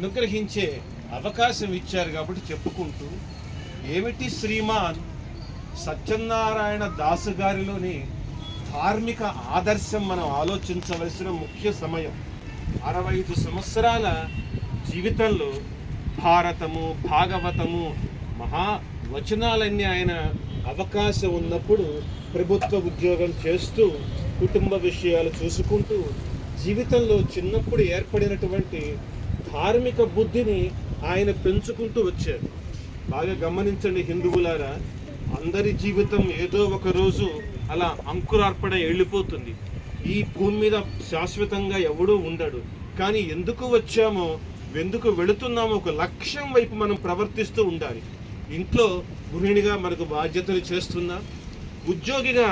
అనుగ్రహించే అవకాశం ఇచ్చారు కాబట్టి చెప్పుకుంటూ ఏమిటి శ్రీమాన్ సత్యనారాయణ దాసు గారిలోని ధార్మిక ఆదర్శం మనం ఆలోచించవలసిన ముఖ్య సమయం. అరవై ఐదు సంవత్సరాల జీవితంలో భారతము భాగవతము మహా వచనాలన్నీ ఆయన అవకాశం ఉన్నప్పుడు ప్రభుత్వ ఉద్యోగం చేస్తూ కుటుంబ విషయాలు చూసుకుంటూ జీవితంలో చిన్నప్పుడు ఏర్పడినటువంటి ధార్మిక బుద్ధిని ఆయన పెంచుకుంటూ వచ్చారు. బాగా గమనించండి హిందువులారా అందరి జీవితం ఏదో ఒక రోజు అలా అంకురార్పణ వెళ్ళిపోతుంది ఈ భూమి మీద శాశ్వతంగా ఎవడూ ఉండడు. కానీ ఎందుకు వచ్చామో ఎందుకు వెళుతున్నామో ఒక లక్ష్యం వైపు మనం ప్రవర్తిస్తూ ఉండాలి. ఇంట్లో గృహిణిగా మనకు బాధ్యతలు చేస్తున్నా ఉద్యోగిగా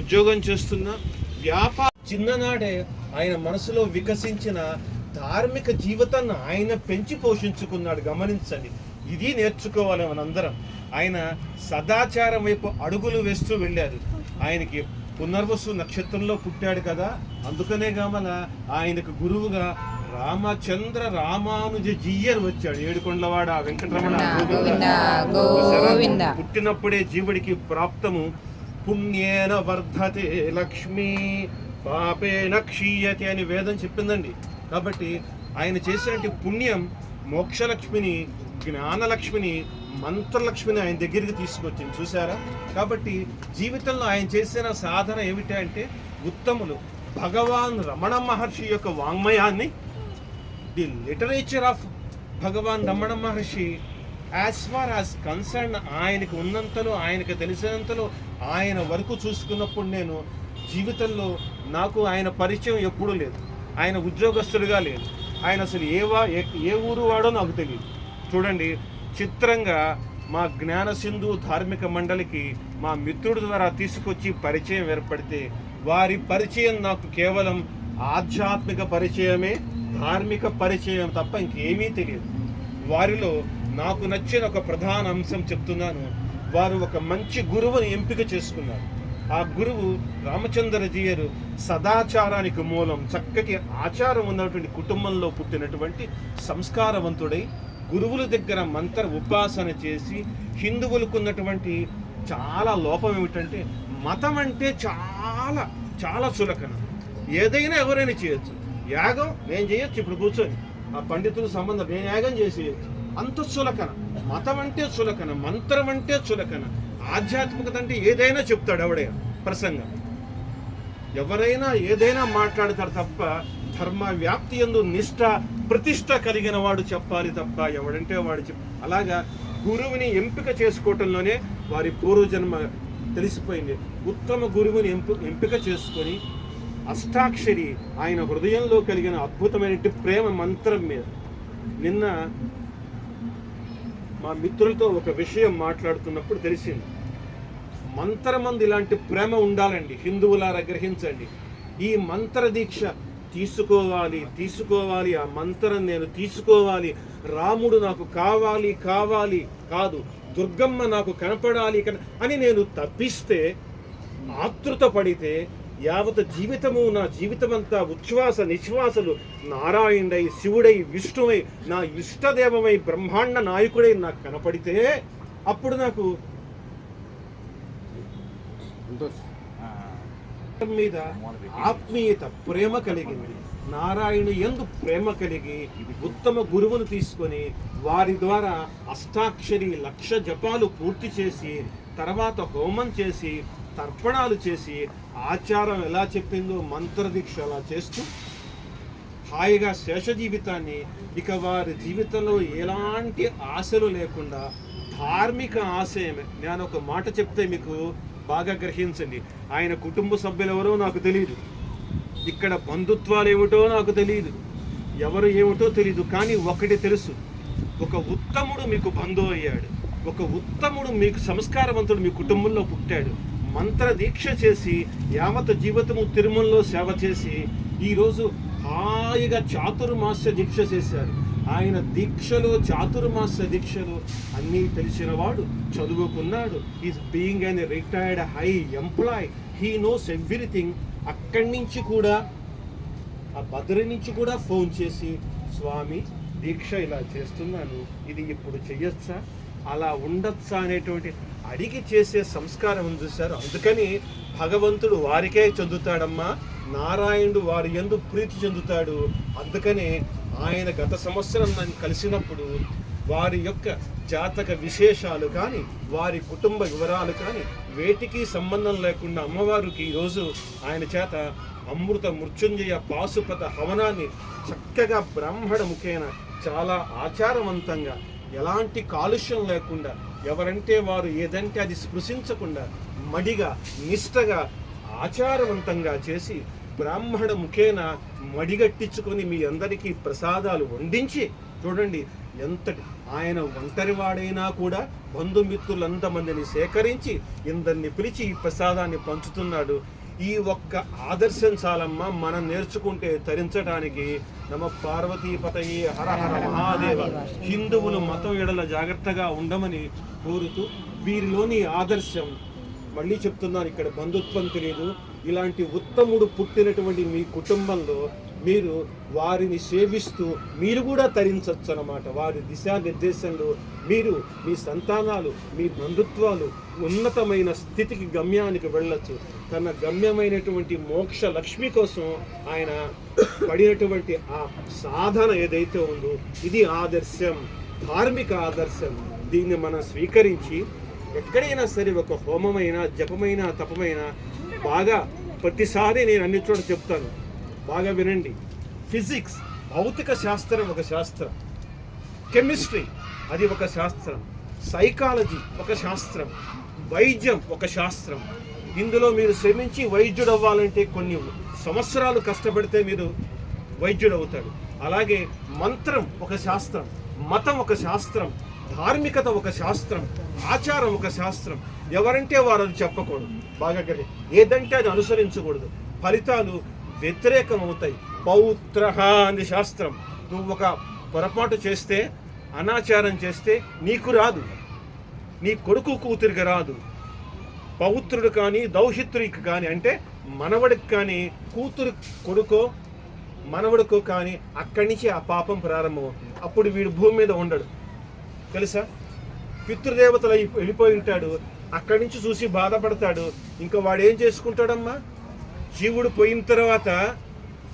ఉద్యోగం చేస్తున్నా వ్యాపార చిన్ననాడే ఆయన మనసులో వికసించిన ధార్మిక జీవితాన్ని ఆయన పెంచి పోషించుకున్నాడు. గమనించండి. ఇది నేర్చుకోవాలి మనందరం. ఆయన సదాచారం వైపు అడుగులు వేస్తూ వెళ్ళారు ఆయనకి పునర్వసు నక్షత్రంలో పుట్టాడు కదా. అందుకనే గమన ఆయనకు గురువుగా రామచంద్ర రామానుజ జీయర్ వచ్చాడు. ఏడుకొండలవాడ వెంకటరమణ. పుట్టినప్పుడే జీవుడికి ప్రాప్తము. పుణ్యేన వర్ధతే లక్ష్మి. పాపేన క్షీయతే అని వేదం చెప్పిందండి. కాబట్టి ఆయన చేసినటువంటి పుణ్యం మోక్షలక్ష్మిని జ్ఞానలక్ష్మిని మంత్రలక్ష్మిని ఆయన దగ్గరికి తీసుకొచ్చింది. చూసారా కాబట్టి జీవితంలో ఆయన చేసిన సాధన ఏమిటి అంటే ఉత్తములు భగవాన్ రమణ మహర్షి యొక్క వాంగ్మయాన్ని the literature of Bhagavan Ramana Maharshi as far as concern ఆయనకు ఉన్నంతలో ఆయనకు తెలిసినంతలో ఆయన వరకు చూసుకున్నప్పుడు నేను జీవితంలో నాకు ఆయన పరిచయం ఎప్పుడూ లేదు. ఆయన ఉద్యోగస్తులుగా లేదు ఆయన అసలు ఏ వా ఏ- ఏ ఊరు వాడో నాకు తెలియదు చూడండి చిత్రంగా మా జ్ఞాన సింధు ధార్మిక మండలికి మా మిత్రుడి ద్వారా తీసుకొచ్చి పరిచయం ఏర్పడితే వారి పరిచయం నాకు కేవలం ఆధ్యాత్మిక పరిచయమే ధార్మిక పరిచయం తప్ప ఇంకేమీ తెలియదు. వారిలో నాకు నచ్చిన ఒక ప్రధాన అంశం చెప్తున్నాను. వారు ఒక మంచి గురువుని ఎంపిక చేసుకున్నారు. ఆ గురువు రామచంద్రజీయరు సదాచారానికి మూలం చక్కటి ఆచారం ఉన్నటువంటి కుటుంబంలో పుట్టినటువంటి సంస్కారవంతుడై గురువుల దగ్గర మంత్ర ఉపాసన చేసి హిందువులకు ఉన్నటువంటి చాలా లోపం ఏమిటంటే మతం అంటే చాలా చాలా చులకన ఏదైనా ఎవరైనా చేయొచ్చు. యాగం నేను చేయొచ్చు ఇప్పుడు కూర్చొని. ఆ పండితుల సంబంధం నేను యాగం చేసేయచ్చు. అంత చులకన మతం అంటే చులకన మంత్రం అంటే చులకన ఆధ్యాత్మికత అంటే ఏదైనా చెప్తాడు ఎవడే ప్రసంగం. ఎవరైనా ఏదైనా మాట్లాడతాడు తప్ప ధర్మ వ్యాప్తి ఎందు నిష్ట ప్రతిష్ట కలిగిన వాడు చెప్పాలి తప్ప ఎవడంటే వాడు చెప్ అలాగా గురువుని ఎంపిక చేసుకోవటంలోనే వారి పూర్వజన్మ తెలిసిపోయింది. ఉత్తమ గురువుని ఎంపు ఎంపిక చేసుకొని అష్టాక్షరి ఆయన హృదయంలో కలిగిన అద్భుతమైన ప్రేమ మంత్రం మీద నిన్న మా మిత్రులతో ఒక విషయం మాట్లాడుతున్నప్పుడు తెలిసింది. మంతరమంది ఇలాంటి ప్రేమ ఉండాలండి. హిందువులారా గ్రహించండి. ఈ మంత్ర దీక్ష తీసుకోవాలి తీసుకోవాలి. ఆ మంత్రం నేను తీసుకోవాలి. రాముడు నాకు కావాలి కావాలి కాదు. దుర్గమ్మ నాకు కనపడాలి అని నేను తప్పిస్తే ఆతృత పడితే యావత జీవితము నా జీవితమంతా ఉచ్ఛ్వాస నిశ్వాసలు నారాయణుడై శివుడై విష్ణువై నా ఇష్టదేవమై బ్రహ్మాండ నాయకుడై నాకు కనపడితే అప్పుడు నాకు మీద ఆత్మీయత ప్రేమ కలిగింది. నారాయణు ఎందు ప్రేమ కలిగి ఉత్తమ గురువును తీసుకొని వారి ద్వారా అష్టాక్షరి లక్ష జపాలు పూర్తి చేసి తర్వాత హోమం చేసి తర్పణాలు చేసి ఆచారం ఎలా చెప్పిందో మంత్రదీక్ష అలా చేస్తూ హాయిగా శేష జీవితాన్ని ఇక వారి జీవితంలో ఎలాంటి ఆశలు లేకుండా ధార్మిక ఆశయమే. నేను ఒక మాట చెప్తే మీకు బాగా గ్రహించండి. ఆయన కుటుంబ సభ్యులు ఎవరో నాకు తెలియదు ఇక్కడ బంధుత్వాలు ఏమిటో నాకు తెలియదు ఎవరు ఏమిటో తెలియదు కానీ ఒకటి తెలుసు. ఒక ఉత్తముడు మీకు బంధువు అయ్యాడు. ఒక ఉత్తముడు మీకు సంస్కారవంతుడు మీ కుటుంబంలో పుట్టాడు. మంత్ర దీక్ష చేసి యావత జీవితము తిరుమలలో సేవ చేసి ఈరోజు హాయిగా చాతుర్మాస్య దీక్ష చేశారు. ఆయన దీక్షలో చాతుర్మాస దీక్షలో అన్నీ తెలిసినవాడు చదువుకున్నాడు. Is being an retired high employee he knows everything అక్కడి నుంచి కూడా ఆ భద్రి నుంచి కూడా ఫోన్ చేసి స్వామి దీక్ష ఇలా చేస్తున్నాను. ఇది ఇప్పుడు చెయ్యొచ్చా? అలా ఉండొచ్చా? అనేటువంటి అడిగి చేసే సంస్కారం ఉంది సార్. అందుకని భగవంతుడు వారికే చెందుతాడమ్మా. నారాయణుడు వారి ఎందు ప్రీతి చెందుతాడు. అందుకనే ఆయన గత సంవత్సరం నన్ను కలిసినప్పుడు వారి యొక్క జాతక విశేషాలు కానీ వారి కుటుంబ వివరాలు కానీ వేటికి సంబంధం లేకుండా అమ్మవారికి ఈరోజు ఆయన చేత అమృత మృత్యుంజయ పాశుపత హవనాన్ని చక్కగా బ్రాహ్మణ ముఖేన చాలా ఆచారవంతంగా ఎలాంటి కాలుష్యం లేకుండా ఎవరంటే వారు ఏదంటే అది స్పృశించకుండా మడిగా నిష్టగా ఆచారవంతంగా చేసి బ్రాహ్మణ ముఖేన మడిగట్టించుకొని మీ అందరికీ ప్రసాదాలు వండించి చూడండి ఎంతటి ఆయన ఒంటరివాడైనా కూడా బంధుమిత్రులంతమందిని సేకరించి ఇందరిని పిలిచి ఈ ప్రసాదాన్ని పంచుతున్నాడు. ఈ ఒక్క ఆదర్శం చాలమ్మా మనం నేర్చుకుంటే తరించడానికి నమ పార్వతీపతయే హర హర మహాదేవ. హిందువులు మతం ఎడల జాగ్రత్తగా ఉండమని కోరుతూ వీరిలోని ఆదర్శం. మళ్ళీ చెప్తున్నాను ఇక్కడ బంధుత్వం తెలియదు ఇలాంటి ఉత్తముడు పుట్టినటువంటి మీ కుటుంబంలో మీరు వారిని సేవిస్తూ మీరు కూడా తరించవచ్చు అన్నమాట వారి దిశానిర్దేశంలో మీరు మీ సంతానాలు మీ బంధుత్వాలు ఉన్నతమైన స్థితికి గమ్యానికి వెళ్ళచ్చు. తన గమ్యమైనటువంటి మోక్ష లక్ష్మి కోసం ఆయన పడినటువంటి ఆ సాధన ఏదైతే ఉందో ఇది ఆదర్శం ధార్మిక ఆదర్శం. దీన్ని మనం స్వీకరించి ఎక్కడైనా సరే ఒక హోమమైనా జపమైనా తపమైనా బాగా ప్రతిసారి నేను అన్ని చోట చెప్తాను. బాగా వినండి. ఫిజిక్స్ భౌతిక శాస్త్రం ఒక శాస్త్రం. కెమిస్ట్రీ అది ఒక శాస్త్రం. సైకాలజీ ఒక శాస్త్రం. వైద్యం ఒక శాస్త్రం. ఇందులో మీరు శ్రమించి వైద్యుడు అవ్వాలంటే కొన్ని సంవత్సరాలు కష్టపడితే మీరు వైద్యుడు అవుతాడు అలాగే మంత్రం ఒక శాస్త్రం మతం ఒక శాస్త్రం. ధార్మికత ఒక శాస్త్రం ఆచారం ఒక శాస్త్రం. ఎవరంటే వారు అది చెప్పకూడదు. బాగా గడి ఏదంటే అది అనుసరించకూడదు. ఫలితాలు వ్యతిరేకం అవుతాయి పౌత్ర అని శాస్త్రం. నువ్వు ఒక పొరపాటు చేస్తే అనాచారం చేస్తే నీకు రాదు. నీ కొడుకు కూతురికి రాదు. పౌత్రుడు కానీ దౌహిత్రుడికి కానీ అంటే మనవడికి కానీ కూతురు కొడుకో మనవడికో కానీ అక్కడి నుంచి ఆ పాపం ప్రారంభమవుతుంది. అప్పుడు వీడు భూమి మీద ఉండడు. తెలుసా? పితృదేవతలు అయి- వెళ్ళిపోయి ఉంటాడు. అక్కడి నుంచి చూసి బాధపడతాడు. ఇంకా వాడు ఏం చేసుకుంటాడమ్మా? జీవుడు పోయిన తర్వాత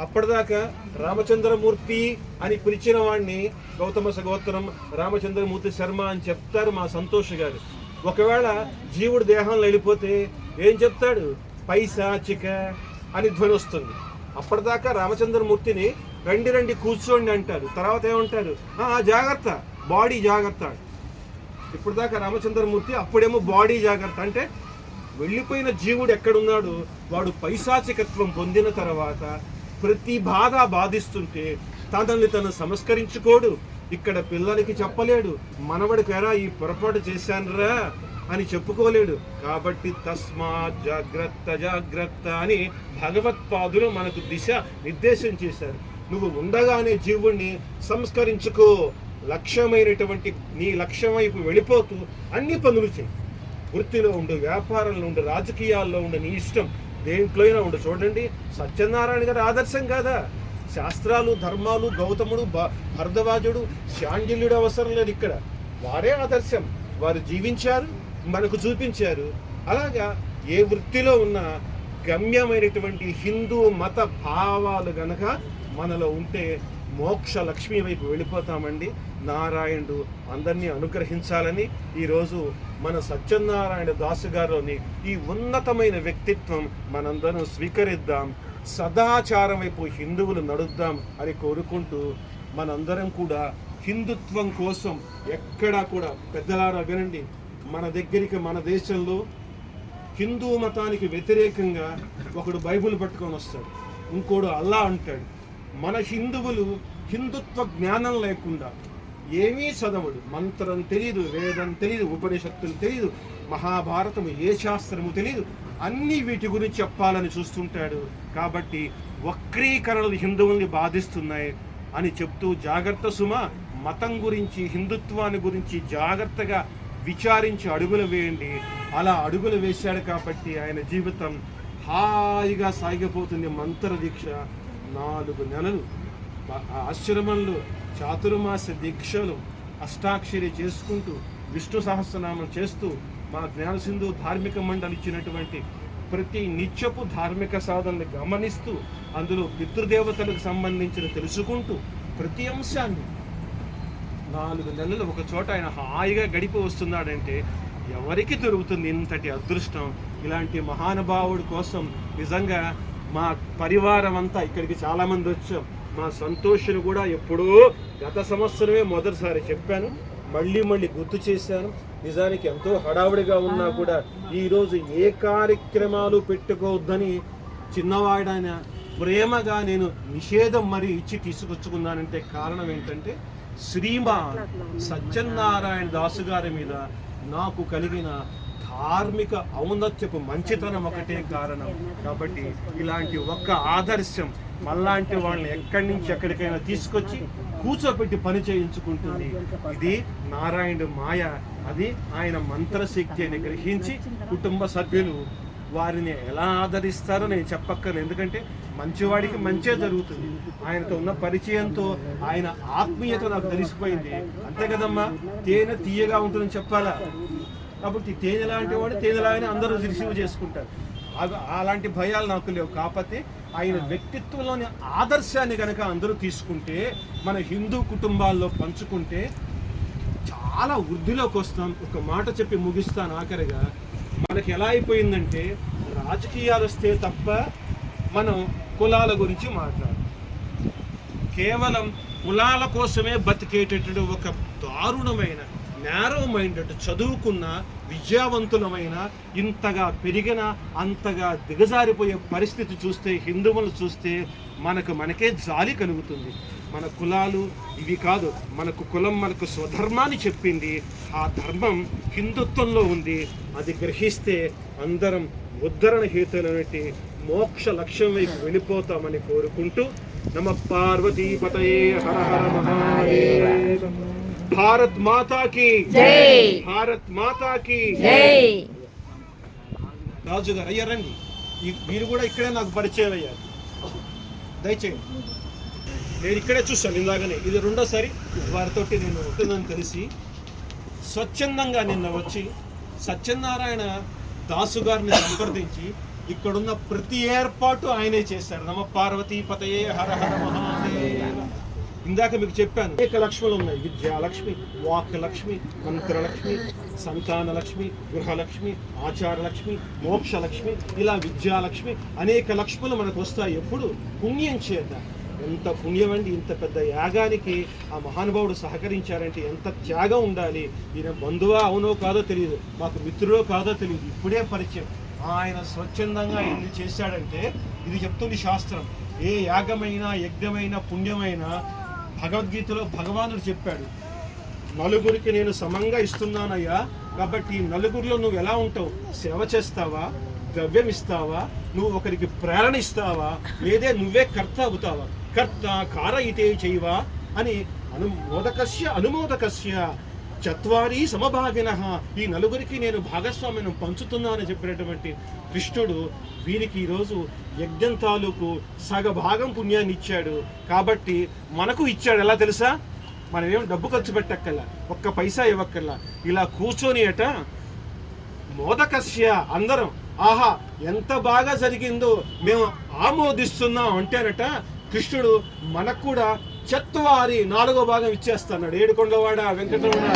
అప్పటిదాకా రామచంద్రమూర్తి అని పిలిచిన వాడిని గౌతమ సగోత్తరం రామచంద్రమూర్తి శర్మ అని చెప్తారు మా సంతోష్ గారు. ఒకవేళ జీవుడు దేహంలో వెళ్ళిపోతే ఏం చెప్తాడు? పైసా చిక అని ధ్వని వస్తుంది. అప్పటిదాకా రామచంద్రమూర్తిని రండి రండి కూర్చోండి అంటారు తర్వాత ఏమంటారు జాగ్రత్త. బాడీ జాగ్రత్త. ఇప్పుడు దాకా రామచంద్రమూర్తి అప్పుడేమో బాడీ జాగ్రత్త. అంటే వెళ్ళిపోయిన జీవుడు ఎక్కడున్నాడు? వాడు పైశాచికత్వం పొందిన తర్వాత ప్రతి బాధ బాధిస్తుంటే తనని తను సంస్కరించుకోడు. ఇక్కడ పిల్లలకి చెప్పలేడు. మనవడికి ఈ పొరపాటు చేశానురా అని చెప్పుకోలేడు. కాబట్టి తస్మాత్ జాగ్రత్త జాగ్రత్త అని భగవత్పాదులు మనకు దిశ నిర్దేశం చేశారు. నువ్వు ఉండగానే జీవుణ్ణి సంస్కరించుకో. లక్ష్యమైనటువంటి నీ లక్ష్యం వైపు వెళ్ళిపోతూ అన్ని పనులు చేయి. వృత్తిలో ఉండు వ్యాపారంలో ఉండు రాజకీయాల్లో ఉండు నీ ఇష్టం దేంట్లో అయినా ఉండు. చూడండి సత్యనారాయణ గారు ఆదర్శం కాదా? శాస్త్రాలు ధర్మాలు గౌతముడు భ- భరద్వాజుడు శాండిల్యుడు అవసరం లేదు ఇక్కడ. వారే ఆదర్శం. వారు జీవించారు మనకు చూపించారు. అలాగా ఏ వృత్తిలో ఉన్న గమ్యమైనటువంటి హిందూ మత భావాలు గనక మనలో ఉంటే మోక్ష లక్ష్మి వైపు వెళ్ళిపోతామండి. నారాయణుడు అందరినీ అనుగ్రహించాలని ఈరోజు మన సత్యనారాయణ దాసు గారిలోని ఈ ఉన్నతమైన వ్యక్తిత్వం మనందరం స్వీకరిద్దాం. సదాచారం వైపు హిందువులు నడుద్దాం అని కోరుకుంటూ మనందరం కూడా హిందుత్వం కోసం ఎక్కడా కూడా పెద్దలారా వినండి. మన దగ్గరికి మన దేశంలో హిందూ మతానికి వ్యతిరేకంగా ఒకడు బైబిల్ పట్టుకొని వస్తాడు. ఇంకోడు అల్లా అంటాడు. మన హిందువులు హిందుత్వ జ్ఞానం లేకుండా ఏమీ చదవడు. మంత్రం తెలియదు వేదం తెలియదు ఉపనిషత్తులు తెలియదు మహాభారతము ఏ శాస్త్రము తెలియదు అన్ని వీటి గురించి చెప్పాలని చూస్తుంటాడు. కాబట్టి వక్రీకరణలు హిందువుల్ని బాధిస్తున్నాయి అని చెప్తూ జాగ్రత్త సుమ మతం గురించి హిందుత్వాన్ని గురించి జాగ్రత్తగా విచారించి అడుగులు వేయండి. అలా అడుగులు వేశాడు కాబట్టి ఆయన జీవితం హాయిగా సాగిపోతుంది మంత్ర దీక్ష నాలుగు నెలలు ఆ ఆశ్రమంలో చాతుర్మాస దీక్షలు అష్టాక్షరి చేసుకుంటూ విష్ణు సహస్రనామం చేస్తూ మా జ్ఞానసింధు ధార్మిక మండలి ఇచ్చినటువంటి ప్రతి నిత్యపు ధార్మిక సాధనలు గమనిస్తూ అందులో పితృదేవతలకు సంబంధించిన తెలుసుకుంటూ ప్రతి అంశాన్ని నాలుగు నెలలు ఒక చోట ఆయన హాయిగా గడిపి వస్తున్నాడంటే ఎవరికి దొరుకుతుంది ఇంతటి అదృష్టం? ఇలాంటి మహానుభావుడి కోసం నిజంగా మా పరివారం అంతా ఇక్కడికి చాలామంది వచ్చాం. మా సంతోషుని కూడా ఎప్పుడో గత సంవత్సరమే మొదటిసారి చెప్పాను. మళ్ళీ మళ్ళీ గుర్తు చేశాను. నిజానికి ఎంతో హడావుడిగా ఉన్నా కూడా ఈరోజు ఏ కార్యక్రమాలు పెట్టుకోవద్దని చిన్నవాడైన ప్రేమగా నేను నిషేధం మరి ఇచ్చి తీసుకొచ్చుకున్నానంటే కారణం ఏంటంటే శ్రీమాన్ సత్యనారాయణ దాసు గారి మీద నాకు కలిగిన ధార్మిక ఔన్నత్యపు మంచితనం ఒకటే కారణం. కాబట్టి ఇలాంటి ఒక్క ఆదర్శం మళ్ళాంటి వాళ్ళని ఎక్కడి నుంచి ఎక్కడికైనా తీసుకొచ్చి కూర్చోబెట్టి పని చేయించుకుంటుంది. ఇది నారాయణ మాయ. అది ఆయన మంత్రశక్తి అని గ్రహించి కుటుంబ సభ్యులు వారిని ఎలా ఆదరిస్తారో నేను చెప్పక్కను ఎందుకంటే మంచివాడికి మంచే జరుగుతుంది. ఆయనతో ఉన్న పరిచయంతో ఆయన ఆత్మీయత నాకు తెలిసిపోయింది. అంతే కదమ్మా? తేనె తీయగా ఉంటుందని చెప్పాలా? కాబట్టి తేనె లాంటి వాడు తేనెలాగానే అందరూ రిసీవ్ చేసుకుంటారు. అలాంటి భయాలు నాకు లేవు. కాకపోతే ఆయన వ్యక్తిత్వంలోని ఆదర్శాన్ని కనుక అందరూ తీసుకుంటే మన హిందూ కుటుంబాల్లో పంచుకుంటే చాలా వృద్ధిలోకి వస్తాం. ఒక మాట చెప్పి ముగిస్తాను ఆఖరిగా. మనకి ఎలా అయిపోయిందంటే రాజకీయాలు వస్తే తప్ప మనం కులాల గురించి మాట్లాడాలి కేవలం కులాల కోసమే బతికేటటువంటి ఒక దారుణమైన నేరో మైండెడ్ చదువుకున్న విద్యావంతులమైన ఇంతగా పెరిగిన అంతగా దిగజారిపోయే పరిస్థితి చూస్తే హిందువులు చూస్తే మనకు మనకే జాలి కలుగుతుంది. మన కులాలు ఇవి కాదు మనకు కులం మనకు స్వధర్మాన్ని చెప్పింది. ఆ ధర్మం హిందుత్వంలో ఉంది. అది గ్రహిస్తే అందరం ఉద్ధరణ హేతులనేటి మోక్ష లక్ష్యం వైపు వెళ్ళిపోతామని కోరుకుంటూ నమ పార్వతీపతయే హర హర మహాదేవ. భారత్ మాతాకి జై. భారత్ మాతాకి జై. రాజు గారు అయ్యా రండి. మీరు కూడా ఇక్కడే నాకు పరిచయం అయ్యారు. దయచేయండి. నేను ఇక్కడే చూశాను ఇందాకనే. ఇది రెండోసారి వారితోటి నేను ఉంటుందని తెలిసి స్వచ్ఛందంగా నిన్న వచ్చి సత్యనారాయణ దాసు గారిని సంప్రదించి ఇక్కడున్న ప్రతి ఏర్పాటు ఆయనే చేశారు. నమ పార్వతీ పతయే హర హర మహాదేవ ఇందాక మీకు చెప్పాను. అనేక లక్ష్ములు ఉన్నాయి విద్యాలక్ష్మి వాక్యలక్ష్మి మంత్రలక్ష్మి సంతాన లక్ష్మి గృహలక్ష్మి ఆచార లక్ష్మి ఇలా విద్యాలక్ష్మి అనేక లక్ష్ములు మనకు వస్తాయి. ఎప్పుడు? పుణ్యం చేత. ఎంత పుణ్యమండి ఇంత పెద్ద యాగానికి ఆ మహానుభావుడు సహకరించారంటే ఎంత త్యాగం ఉండాలి. ఈయన బంధువా అవునో కాదో తెలియదు మాకు మిత్రుడో కాదో తెలియదు ఇప్పుడే పరిచయం. ఆయన స్వచ్ఛందంగా ఇల్లు చేశాడంటే ఇది చెప్తుంది శాస్త్రం. ఏ యాగమైన యజ్ఞమైన పుణ్యమైనా భగవద్గీతలో భగవానుడు చెప్పాడు నలుగురికి నేను సమంగా ఇస్తున్నానయ్యా కాబట్టి నలుగురిలో నువ్వు ఎలా ఉంటావు? సేవ చేస్తావా? ద్రవ్యం ఇస్తావా? నువ్వు ఒకరికి ప్రేరణ ఇస్తావా? లేదే నువ్వే కర్త అవుతావా? కర్త కార ఇతే చేయవా? అని అనుమోదకస్య అనుమోదకస్య. చత్వారి సమభాగిన. ఈ నలుగురికి నేను భాగస్వామ్యం పంచుతున్నానని చెప్పినటువంటి కృష్ణుడు వీరికి ఈరోజు యజ్ఞం తాలూకు సగభాగం పుణ్యాన్ని ఇచ్చాడు. కాబట్టి మనకు ఇచ్చాడు. ఎలా తెలుసా? మనం ఏం డబ్బు ఖర్చు పెట్టక్కల్లా ఒక్క పైసా ఇవ్వక్కల్లా ఇలా కూర్చొని అట మోదకస్య అందరం ఆహా ఎంత బాగా జరిగిందో మేము ఆమోదిస్తున్నాం అంటేనట కృష్ణుడు మనకు కూడా చత్వారి నాలుగో భాగం ఇచ్చేస్తున్నాడు. ఏడుకొండవాడ వెంకటరమణ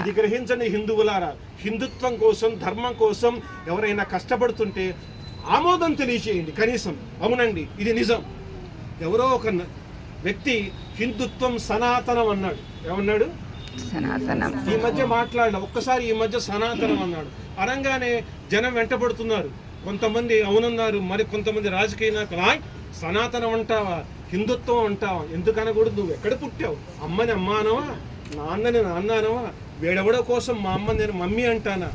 ఇది గ్రహించండి హిందువులారా హిందుత్వం కోసం ధర్మం కోసం ఎవరైనా కష్టపడుతుంటే ఆమోదం తెలియచేయండి. కనీసం అవునండి ఇది నిజం. ఎవరో ఒక వ్యక్తి హిందుత్వం సనాతనం అన్నాడు. ఏమన్నాడు? సనాతనం. ఈ మధ్య మాట్లాడిన ఒక్కసారి ఈ మధ్య సనాతనం అన్నాడు. అనగానే జనం వెంటబడుతున్నారు. కొంతమంది అవునన్నారు మరి కొంతమంది రాజకీయ నాయకులు సనాతనం అంటావా హిందుత్వం అంటావా ఎందుకనకూడదు నువ్వు ఎక్కడ పుట్టావు? అమ్మని అమ్మ అనవా? నాన్నని నాన్న అనవా? వేడెవడో కోసం మా అమ్మ నేను మమ్మీ అంటానా?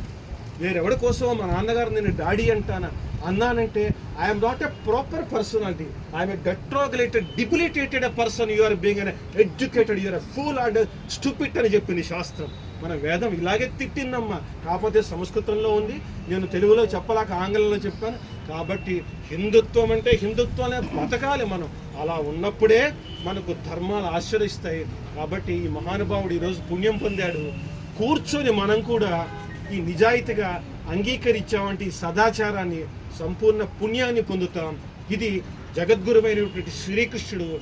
వేరెవడ కోసం మా నాన్నగారు నేను డాడీ అంటానా? అన్నానంటే I'm not a proper personality I'm a deteriorated debilitated person you're being uneducated you're full and stupid అని చెప్పింది శాస్త్రం. మన వేదం ఇలాగే తిట్టిందమ్మా. కాకపోతే సంస్కృతంలో ఉంది. నేను తెలుగులో చెప్పలేక ఆంగ్లంలో చెప్పాను. కాబట్టి హిందుత్వం అంటే హిందుత్వమే బతకాలి మనం. అలా ఉన్నప్పుడే మనకు ధర్మాలు ఆశ్రయిస్తాయి. కాబట్టి ఈ మహానుభావుడు ఈరోజు పుణ్యం పొందాడు. కూర్చొని మనం కూడా ఈ నిజాయితీగా అంగీకరించామంటే ఈ సదాచారాన్ని సంపూర్ణ పుణ్యాన్ని పొందుతాం. ఇది జగద్గురువైనటువంటి శ్రీకృష్ణుడు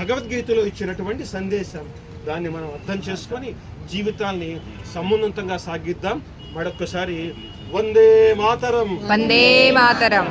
భగవద్గీతలో ఇచ్చినటువంటి సందేశం. దాన్ని మనం అర్థం చేసుకొని జీవితాల్ని సమున్నతంగా సాగిద్దాం. మరొక్కసారి వందే మాతరం. వందే మాతరం.